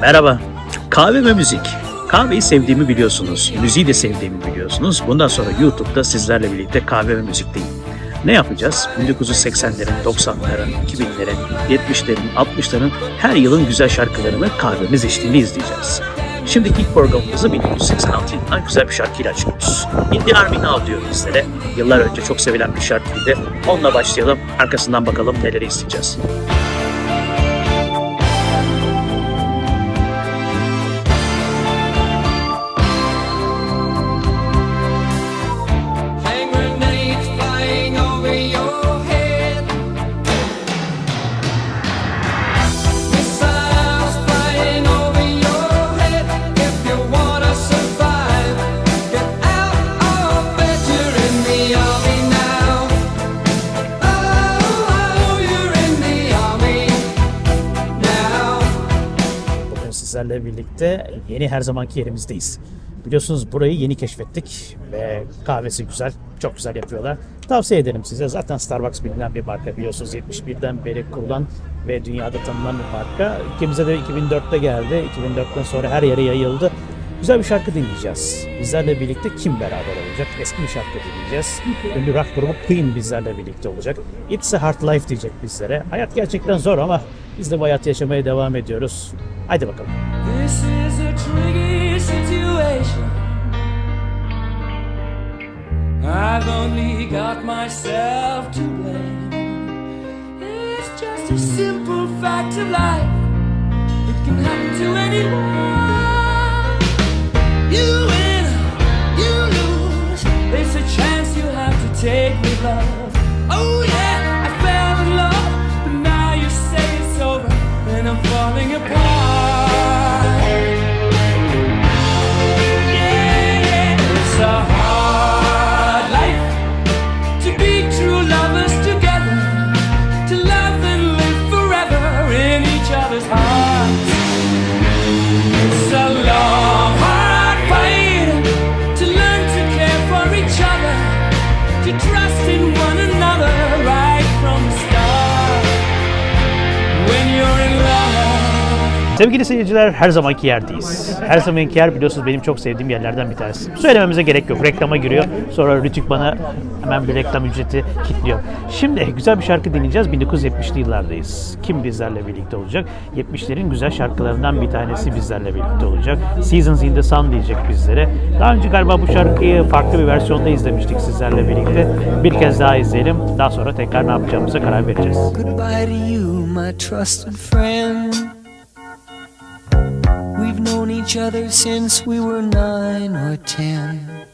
Merhaba. Kahve ve müzik. Kahveyi sevdiğimi biliyorsunuz. Müziği de sevdiğimi biliyorsunuz. Bundan sonra YouTube'da sizlerle birlikte kahve ve müzikteyim. Ne yapacağız? 1980'lerin, 90'ların, 2000'lerin, 70'lerin, 60'ların her yılın güzel şarkılarını kahvemiz eşliğinde izleyeceğiz. Şimdi ilk programımızı 1986 yılından güzel bir şarkıyla açıyoruz. In the Army Now diyor bizlere. Yıllar önce çok sevilen bir şarkıydı. Onunla başlayalım. Arkasından bakalım neleri isteyeceğiz. Sizlerle birlikte yeni her zamanki yerimizdeyiz. Biliyorsunuz burayı yeni keşfettik ve kahvesi güzel, çok güzel yapıyorlar. Tavsiye ederim size. Zaten Starbucks bilinen bir marka biliyorsunuz. 71'den beri kurulan ve dünyada tanınan bir marka. Ülkemize de 2004'te geldi. 2004'ten sonra her yere yayıldı. Güzel bir şarkı dinleyeceğiz. Bizlerle birlikte kim beraber olacak? Eski bir şarkı dinleyeceğiz. Ünlü rock grubu Queen bizlerle birlikte olacak. It's a hard life diyecek bizlere. Hayat gerçekten zor ama biz de bu hayatı yaşamaya devam ediyoruz. Haydi bakalım. This is a tricky situation. I've only got myself to blame. It's just a simple fact of life. It can happen to anyone. Sevgili seyirciler her zamanki yerdeyiz. Her zamanki yer biliyorsunuz benim çok sevdiğim yerlerden bir tanesi. Söylememize gerek yok. Reklama giriyor. Sonra Rütük bana hemen bir reklam ücreti kilitliyor. Şimdi güzel bir şarkı dinleyeceğiz. 1970'li yıllardayız. Kim bizlerle birlikte olacak? 70'lerin güzel şarkılarından bir tanesi bizlerle birlikte olacak. Seasons in the Sun diyecek bizlere. Daha önce galiba bu şarkıyı farklı bir versiyonda izlemiştik sizlerle birlikte. Bir kez daha izleyelim. Daha sonra tekrar ne yapacağımıza karar vereceğiz. Goodbye to you, my trusted friend. Each other since we were nine or ten.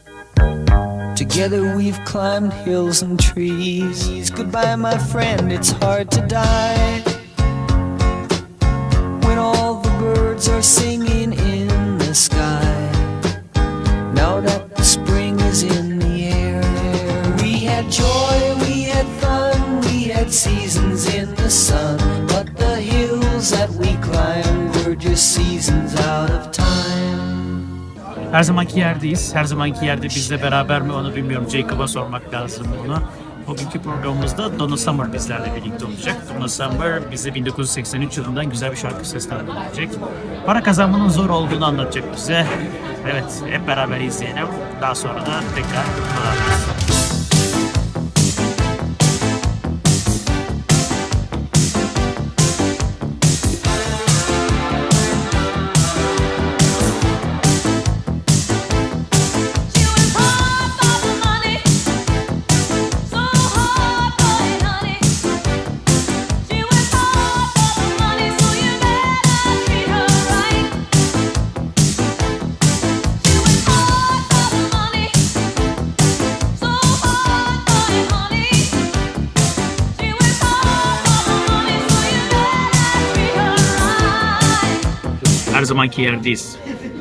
Together we've climbed hills and trees. Goodbye, my friend, it's hard to die. When all the birds are singing in the sky. Now that the spring is in the air, we had joy, we had fun, we had seasons in the sun. But the hills that we climbed Her zamanki yerdeyiz. Her zamanki yerde bizle beraber mi onu bilmiyorum. Jacob'a sormak lazım bunu. Bugünkü programımızda Donna Summer bizlerle birlikte olacak. Donna Summer bize 1983 yılından güzel bir şarkı seslendirecek. Para kazanmanın zor olduğunu anlatacak bize. Evet, hep beraber izleyelim. Daha sonra da tekrar kullanırız. Her zamanki yerdeyiz.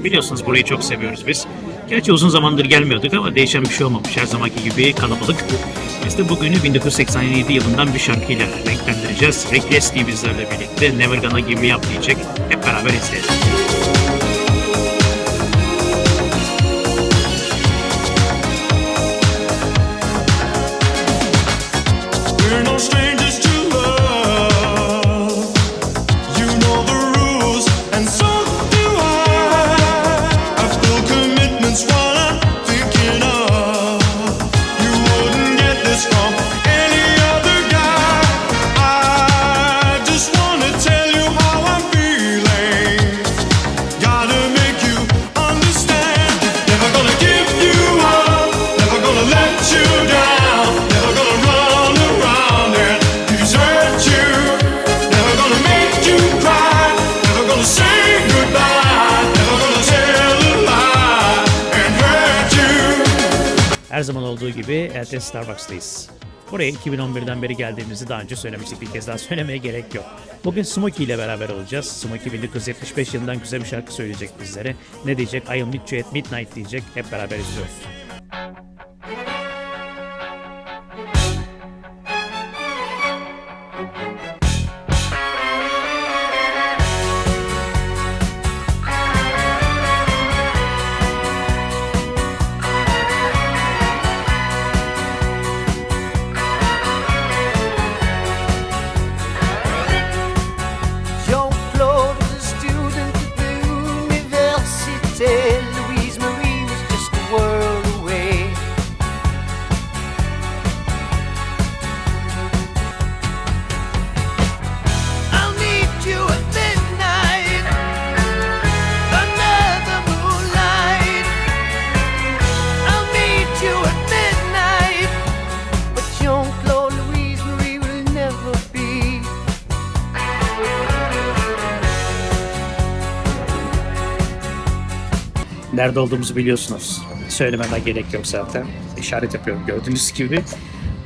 Biliyorsunuz burayı çok seviyoruz biz. Gerçi uzun zamandır gelmiyorduk ama değişen bir şey olmamış. Her zamanki gibi kalabalık. Biz de bugünü 1987 yılından bir şarkıyla renklendireceğiz. Rick Astley bizlerle birlikte Never Gonna Give Me Up diyecek. Hep beraber izleyelim. Her zaman olduğu gibi Eltes Starbucks'tayız. Buraya 2011'den beri geldiğimizi daha önce söylemiştik. Bir kez daha söylemeye gerek yok. Bugün Smokey ile beraber olacağız. Smokey 1975 yılından güzel bir şarkı söyleyecek bizlere. Ne diyecek? I will meet you at midnight diyecek. Hep beraber izliyoruz. Nerede olduğumuzu biliyorsunuz. Söylememe gerek yok zaten. İşaret yapıyorum gördüğünüz gibi.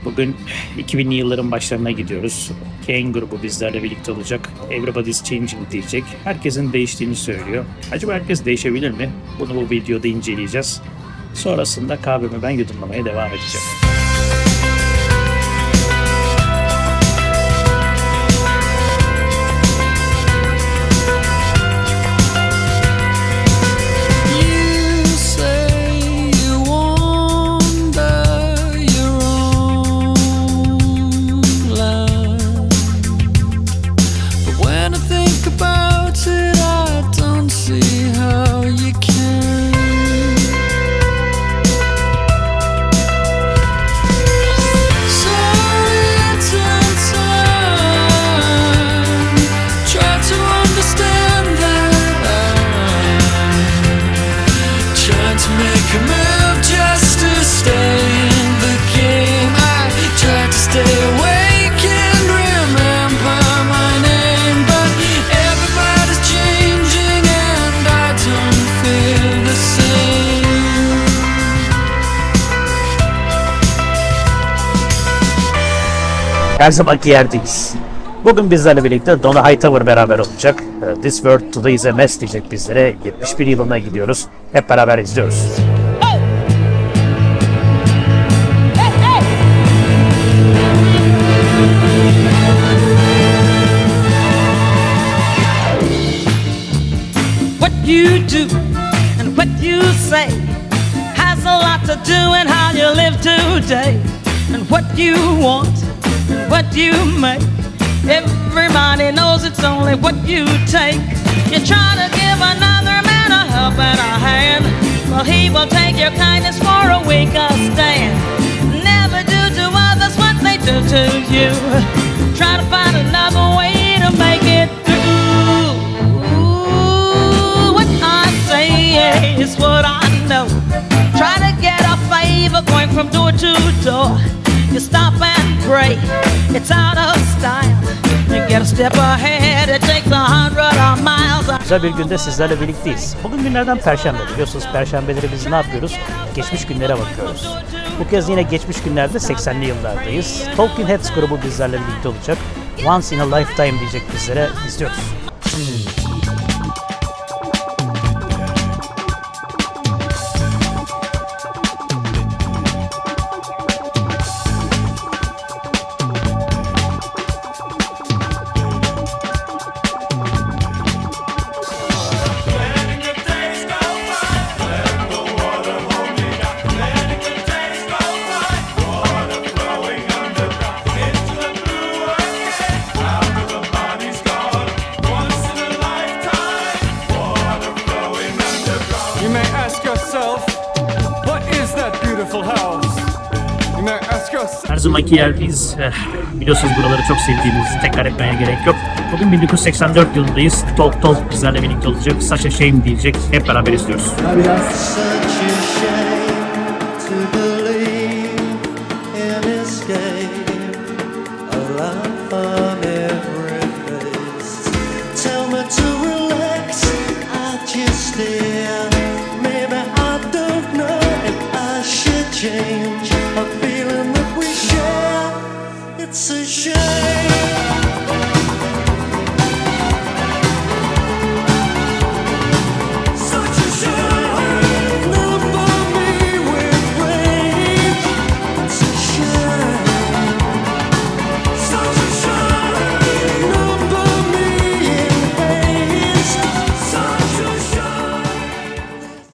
Bugün 2000'li yılların başlarına gidiyoruz. Kane grubu bizlerle birlikte olacak. Everybody's changing diyecek. Herkesin değiştiğini söylüyor. Acaba herkes değişebilir mi? Bunu bu videoda inceleyeceğiz. Sonrasında kahvemi ben yudumlamaya devam edeceğim. Her zamanki yerdeyiz. Bugün bizlerle birlikte Donna Hightower beraber olacak. Ee, This World Today is a Mess diyecek bizlere. 71 yılına gidiyoruz. Hep beraber izliyoruz. What you do and what you say has a lot to do in how you live today. And what you want what you make. Everybody knows it's only what you take. You try to give another man a helping a hand. Well, he will take your kindness for a weaker stand. Never do to others what they do to you. Try to find another way to make it through. What I say is what I know. Try to get a favor going from door to door. You stop and pray, it's out of style. You get a step ahead, it takes a hundred miles. Güzel bir günde sizlerle birlikteyiz. Bugün günlerden Perşembe. Biliyorsunuz Perşembeleri biz ne yapıyoruz? Geçmiş günlere bakıyoruz. Bu kez yine geçmiş günlerde 80'li yıllardayız. Talking Heads grubu bizlerle birlikte olacak. Once in a Lifetime diyecek bizlere. İzliyoruz. Yourself, what is that beautiful house? Her zamanki yerdeyiz. Eh, Biliyorsunuz buraları çok sevdiğimizi tekrar etmeye gerek yok. Bugün 1984 yılındayız. Talk Talk bizlerle birlikte olacak. Such a Shame diyecek. Hep beraber izliyoruz.